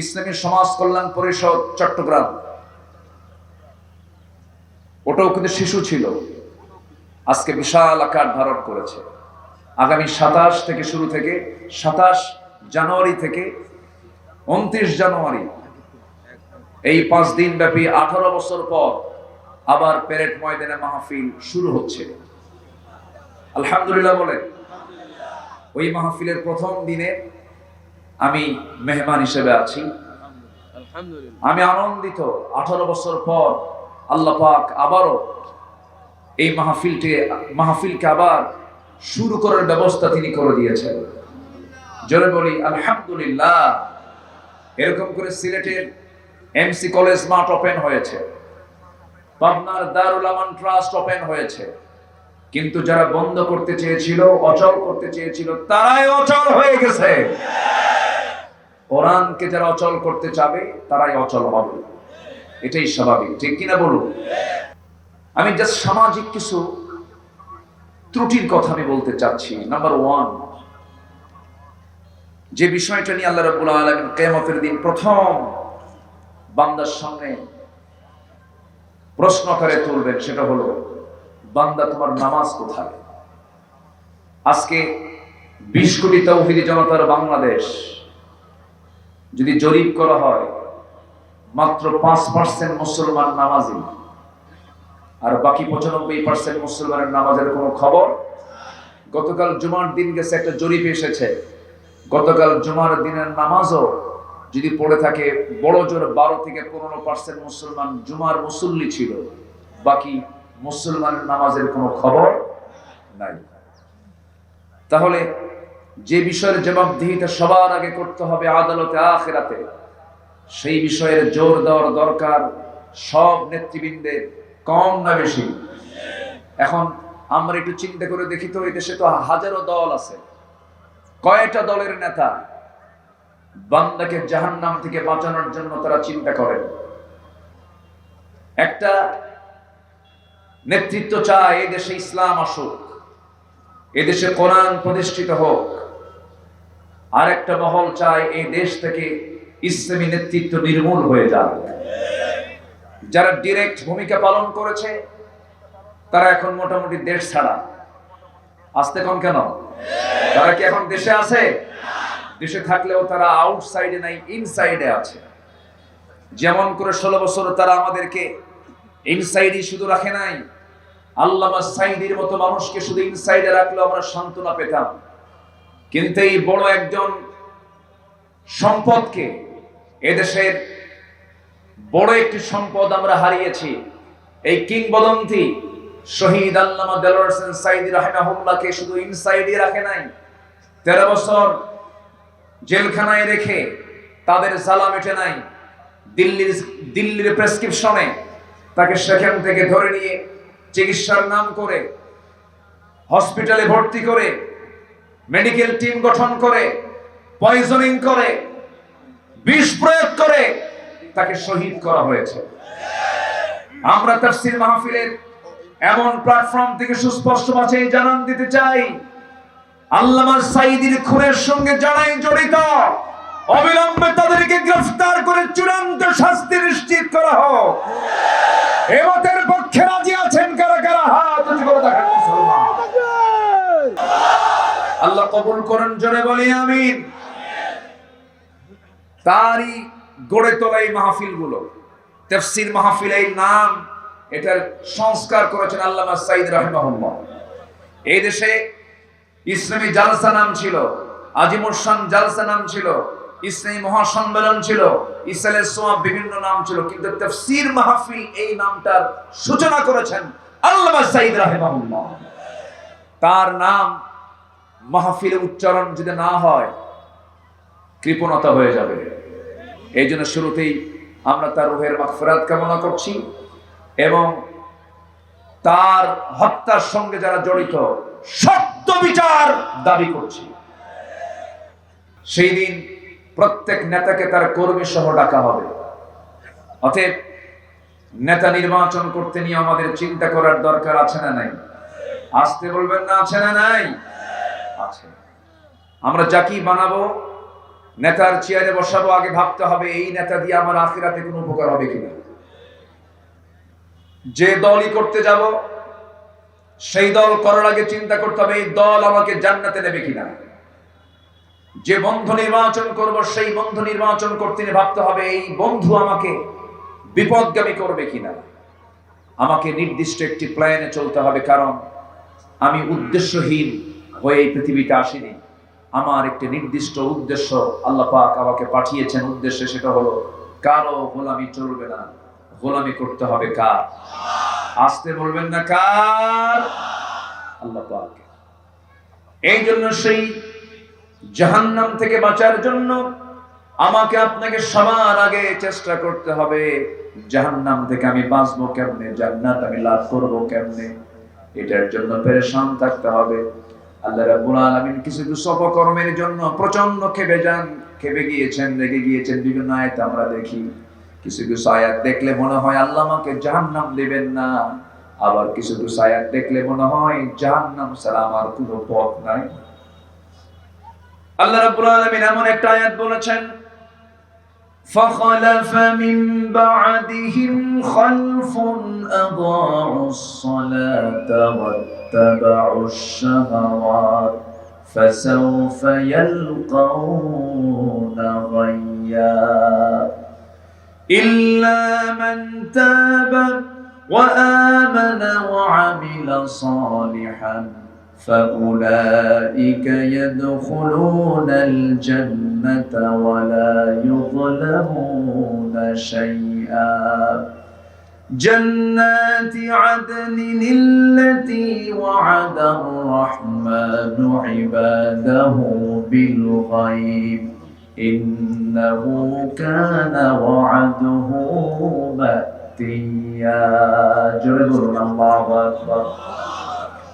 ইসলামী সমাজ কল্যাণ পরিষদ, চট্টগ্রাম। ওটাও কিন্তু শিশু ছিল। আজকে বিশাল আকার ধারণ করেছে। আগামী সাতাশ থেকে শুরু থেকে, সাতাশ জানুয়ারি থেকে উনত্রিশ জানুয়ারি, এই পাঁচ দিন ব্যাপী আঠারো বছর পর আবার প্যারেড ময়দানে মাহফিল শুরু হচ্ছে। আলহামদুলিল্লাহ বলেন, ওই মাহফিলের প্রথম দিনে আমি মেহমান হিসেবে আছি। আমি আনন্দিত আঠারো বছর পর আল্লাহ পাক আবারও এই মাহফিলটি মাহফিলকে আবার শুরু করার ব্যবস্থা তিনি করে দিয়েছেন। জোরে বলি আলহামদুলিল্লাহ। এরকম করে সিলেটের এমসি কলেজ মাঠ ওপেন হয়েছে। পাবনার দারুল আমান ট্রাস্ট ওপেন হয়েছে। কিন্তু যারা বন্ধ করতে চেয়েছিল অচল করতে চেয়েছিল তারাই অচল হয়ে গেছে। কোরআনকে যারা অচল করতে চাবে, তারাই অচল হবে। এটাই স্বাভাবিক। ঠিক কিনা বলুন? আমি জাস্ট সামাজিক কিছু ত্রুটির কথা আমি বলতে চাচ্ছি। নাম্বার ওয়ান যে বিষয়টা নিয়ে আল্লাহ রাব্বুল আলামিন কিয়ামতের দিন প্রথম বান্দার সামনে প্রশ্ন করে তুলবেন, সেটা হলো, বান্দা তোমার নামাজ কোথায়? আজকে বিশ কোটি তৌহিদি জনতার বাংলাদেশ যদি জরিপ করা হয়, মাত্র পাঁচ পার্সেন্ট মুসলমান নামাজি। আর বাকি পঁচানব্বই পার্সেন্ট মুসলমানের নামাজের কোনো খবর? গতকাল জুমার দিন গেছে, একটা জরিপ এসেছে। গতকাল জুমার দিনের নামাজও যদি পড়ে থাকে, বড় জোর বারো থেকে পনেরো পার্সেন্ট মুসলমান জুমার মুসল্লি ছিল। বাকি মুসলমানের নামাজের কোনো খবর নাই। তাহলে যে বিষয়ের জবাবদিহিতা সবার আগে করতে হবে আদালতে, আখেরাতে। সেই বিষয়ের জোর দেওয়ার দরকার সব নেতৃবৃন্দের, কম না বেশি। এখন আমরা একটু চিন্তা করে দেখি তো এই দেশে তো হাজারো দল আছে। কয়টা দলের নেতা বান্দাকে জাহান্নাম থেকে বাঁচানোর জন্য তারা চিন্তা করেন? একটা নেতৃত্ব চায় এই দেশে ইসলাম আসুক। এদেশে কোরআন প্রতিষ্ঠিত হোক। আর একটা মহল চায় এই দেশ থেকে ইসলামী নেতৃত্ব নির্মূল হয়ে যাক। যারা ডিরেক্ট ভূমিকা পালন করেছে, তারা এখন মোটামুটি দেশ ছাড়া। আসতে কম কেন? তারা কি এখন দেশে আছে? দেশে থাকলেও তারা আউটসাইডে নাই ইনসাইডে আছে। যেমন করে ষোলো বছর তারা আমাদেরকে ইনসাইডই শুধু রাখে নাই, আল্লামা সাইদির মতো মানুষকে শুধু ইনসাইডে রাখলেও আমরা সান্ত্বনা পেতাম। কিন্তু এই বড় একজন সম্পদকে এদেশের বড় একটি সম্পদ আমরা হারিয়েছি। এই কিংবদন্তি শহীদ আল্লামা দেলোয়ার হোসেন সাইদি রাহিমাহুল্লাহকে শুধু ইনসাইডে রাখে নাই, তেরো বছর জেলখানায় রেখে তাদের জ্বালা মেটে নাই, দিল্লির দিল্লির প্রেসক্রিপশনে তাকে সেখান থেকে ধরে নিয়ে চিকিৎসার নাম করে হসপিটালে ভর্তি করে মেডিকেল টিম গঠন করে পয়জনিং করে, বিষ প্রয়োগ করে তাকে শহীদ করা হয়েছে। আমরা তাফসীর মাহফিলের এমন প্ল্যাটফর্ম থেকে সুস্পষ্ট ভাবে জানান দিতে চাই। আল্লামা সাইদির খুনের সঙ্গে যারাই জড়িত, অবিলম্বে তাদেরকে গ্রেফতার করে চূড়ান্ত শাস্তি নিশ্চিত করা হোক। এমতের পক্ষে রাজি আছেন কারা কারা হাত উঁচু করে দেখেন মুসলমান আল্লাহ কবুল করেন, জোরে বলি, আমিন। তারই গড়ে তোলা এই মাহফিলগুলো তেফসির মাহফিল এই নাম, এটার সংস্কার করেছেন আল্লামা সাইদ রাহিমাহুল্লাহ। এই দেশে ইসলামী জালসা নাম ছিল আজিমুরসান জালসা নাম ছিল, ইসলামী মহাসম্মেলন ছিল ইসলামের সোয়াব বিভিন্ন নাম ছিল, কিন্তু তাফসীর মাহফিল এই নামটার সূচনা করেছেন আল্লামা সাইদ রাহিমাহুল্লাহ। তার নাম মাহফিলে উচ্চারণ যদি না হয়, কৃপণতা হয়ে যাবে। এই জন্য শুরুতেই আমরা তার রুহের মাগফিরাত কামনা করছি এবং তার হত্যার সঙ্গে যারা জড়িত সত্য বিচার দাবি করছি। সেই দিন প্রত্যেক নেতাকে তার কর্মী সহ ডাকা হবে। অতএব নেতা নির্বাচন করতে নিয়ে আমাদের চিন্তা করার দরকার আছে না নাই? আসতে বলবেন না, আছে না নাই? আছে। আমরা যাকেই বানাবো, নেতার চেয়ারে বসাবো, আগে ভাবতে হবে এই নেতা দিয়ে আমার আখিরাতে কোনো উপকার হবে কিনা। যে দলই করতে যাব, সেই দল করার আগে চিন্তা করতে হবে এই দল আমাকে জান্নাতে নেবে কিনা। যে বন্ধু নির্বাচন করব, সেই বন্ধু নির্বাচন করতে গিয়ে ভাবতে হবে এই বন্ধু আমাকে বিপদগামী করবে কিনা। আমাকে নির্দিষ্ট একটি প্ল্যানে চলতে হবে, কারণ আমি উদ্দেশ্যহীন। হয়ে এই পৃথিবীতে আসিনি। আমার একটি নির্দিষ্ট উদ্দেশ্য আল্লাহ পাক আমাকে পাঠিয়েছেন। উদ্দেশ্যে সেটা হলো, কারও গোলামি চলবে না। গোলামি করতে হবে কার? আসতে বলবেন না কার? আল্লাহ পাক। এই জন্য সেই জাহান্নাম থেকে বাঁচার জন্য আমাকে আপনাকে সবার আগে চেষ্টা করতে হবে, জাহান্নাম থেকে আমি বাঁচবো কেমনে? জান্নাত আমি লাভ করব কেমনে? এটার জন্য পেরেশান থাকতে হবে। আল্লাহ রাব্বুল আলামিন কিছু কিছু অপকর্মের জন্য প্রচণ্ড খেপে যান খেপে গিয়েছেন, রেগে গিয়েছেন বিভিন্ন আয়াত আমরা দেখি। কিছু কিছু আয়াত দেখলে মনে হয় আল্লাহ আমাকে জাহান্নাম দেবেন না। আবার কিছু কিছু আয়াত দেখলে মনে হয় জাহান্নাম ছাড়া আমার কোনো পথ নাই। আল্লাহ রাব্বুল আলামিন এমন একটা আয়াত বলেছেন فخلف من بعدهم خلف أضاعوا الصلاة واتبعوا الشهوات فسوف يلقون غيا. إلا من تاب وآمن وعمل صالحا فأولئك يدخلون الجنة ولا يظلمون شيئا. جنات عدن التي وعد الرحمن عباده بالغيب. إنه كان وعده مأتيا. جل الله أكبر.